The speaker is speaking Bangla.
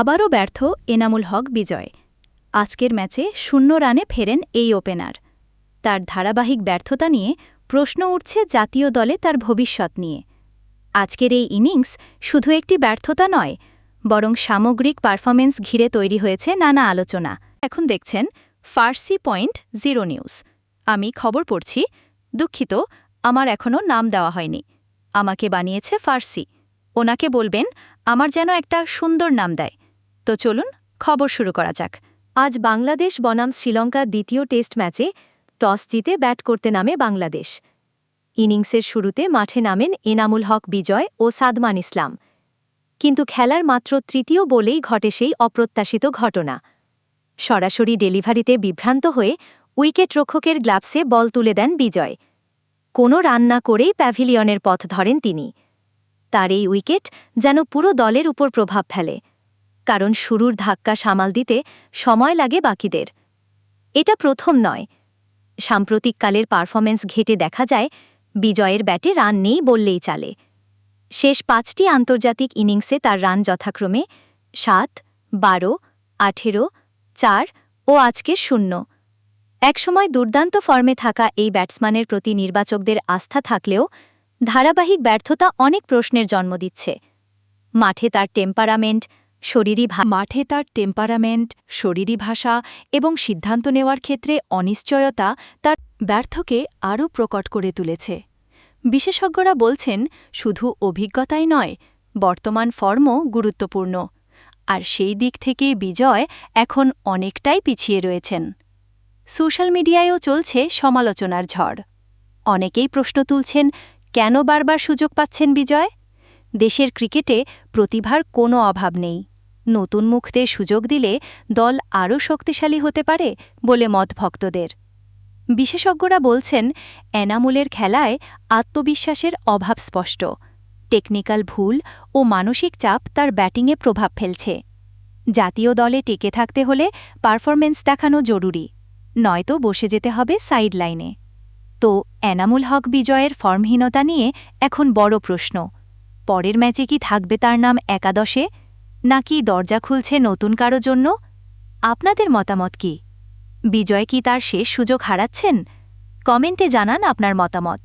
আবারও ব্যর্থ এনামুল হক বিজয়। আজকের ম্যাচে শূন্য রানে ফেরেন এই ওপেনার। তার ধারাবাহিক ব্যর্থতা নিয়ে প্রশ্ন উঠছে জাতীয় দলে তার ভবিষ্যৎ নিয়ে। আজকের এই ইনিংস শুধু একটি ব্যর্থতা নয়, বরং সামগ্রিক পারফরমেন্স ঘিরে তৈরি হয়েছে নানা আলোচনা। এখন দেখছেন ফার্সি পয়েন্ট জিরো নিউজ। আমি খবর পড়ছি, দুঃখিত, আমার এখনও নাম দেওয়া হয়নি। আমাকে বানিয়েছে ফার্সি। ওনাকে বলবেন, আমার যেন একটা সুন্দর নাম দেয়। তো চলুন খবর শুরু করা যাক। আজ বাংলাদেশ বনাম শ্রীলঙ্কা দ্বিতীয় টেস্ট ম্যাচে টস জিতে ব্যাট করতে নামে বাংলাদেশ। ইনিংসের শুরুতে মাঠে নামেন এনামুল হক বিজয় ও সাদমান ইসলাম। কিন্তু খেলার মাত্র তৃতীয় বলেই ঘটে সেই অপ্রত্যাশিত ঘটনা। সরাসরি ডেলিভারিতে বিভ্রান্ত হয়ে উইকেট রক্ষকের গ্লাভসে বল তুলে দেন বিজয়। কোনো রান না করেই প্যাভিলিয়নের পথ ধরেন তিনি। তার এই উইকেট যেন পুরো দলের উপর প্রভাব ফেলে। কারণ শুরুর ধাক্কা সামাল দিতে সময় লাগে বাকিদের। এটা প্রথম নয়। সাম্প্রতিককালের পারফরমেন্স ঘেটে দেখা যায়, বিজয়ের ব্যাটে রান নেই বললেই চালে। শেষ পাঁচটি আন্তর্জাতিক ইনিংসে তার রান যথাক্রমে সাত, বারো, আঠেরো, চার ও আজকে শূন্য। একসময় দুর্দান্ত ফর্মে থাকা এই ব্যাটসম্যানের প্রতি নির্বাচকদের আস্থা থাকলেও ধারাবাহিক ব্যর্থতা অনেক প্রশ্নের জন্ম দিচ্ছে। মাঠে তার টেম্পারামেন্ট শরীরী মাঠে তার টেম্পারামেন্ট শরীরী ভাষা এবং সিদ্ধান্ত নেওয়ার ক্ষেত্রে অনিশ্চয়তা তার ব্যর্থকে আরও প্রকট করে তুলেছে। বিশেষজ্ঞরা বলছেন, শুধু অভিজ্ঞতাই নয়, বর্তমান ফর্মও গুরুত্বপূর্ণ। আর সেই দিক থেকে বিজয় এখন অনেকটাই পিছিয়ে রয়েছেন। সোশ্যাল মিডিয়ায়ও চলছে সমালোচনার ঝড়। অনেকেই প্রশ্ন তুলছেন, কেন বারবার সুযোগ পাচ্ছেন বিজয়? দেশের ক্রিকেটে প্রতিভার কোনো অভাব নেই। নতুন মুখদের সুযোগ দিলে দল আরও শক্তিশালী হতে পারে বলে মত ভক্তদের। বিশেষজ্ঞরা বলছেন, এনামুলের খেলায় আত্মবিশ্বাসের অভাব স্পষ্ট। টেকনিক্যাল ভুল ও মানসিক চাপ তার ব্যাটিংয়ে প্রভাব ফেলছে। জাতীয় দলে টিকে থাকতে হলে পারফরমেন্স দেখানো জরুরি, নয়তো বসে যেতে হবে সাইড লাইনে তো এনামুল হক বিজয়ের ফর্মহীনতা নিয়ে এখন বড় প্রশ্ন পরের ম্যাচে কি থাকবে তার নাম একাদশে? নাকি দরজা খুলছে নতুন কারও জন্য? আপনাদের মতামত কি? বিজয় কি তার শেষ সুযোগ হারাচ্ছেন? কমেন্টে জানান আপনার মতামত।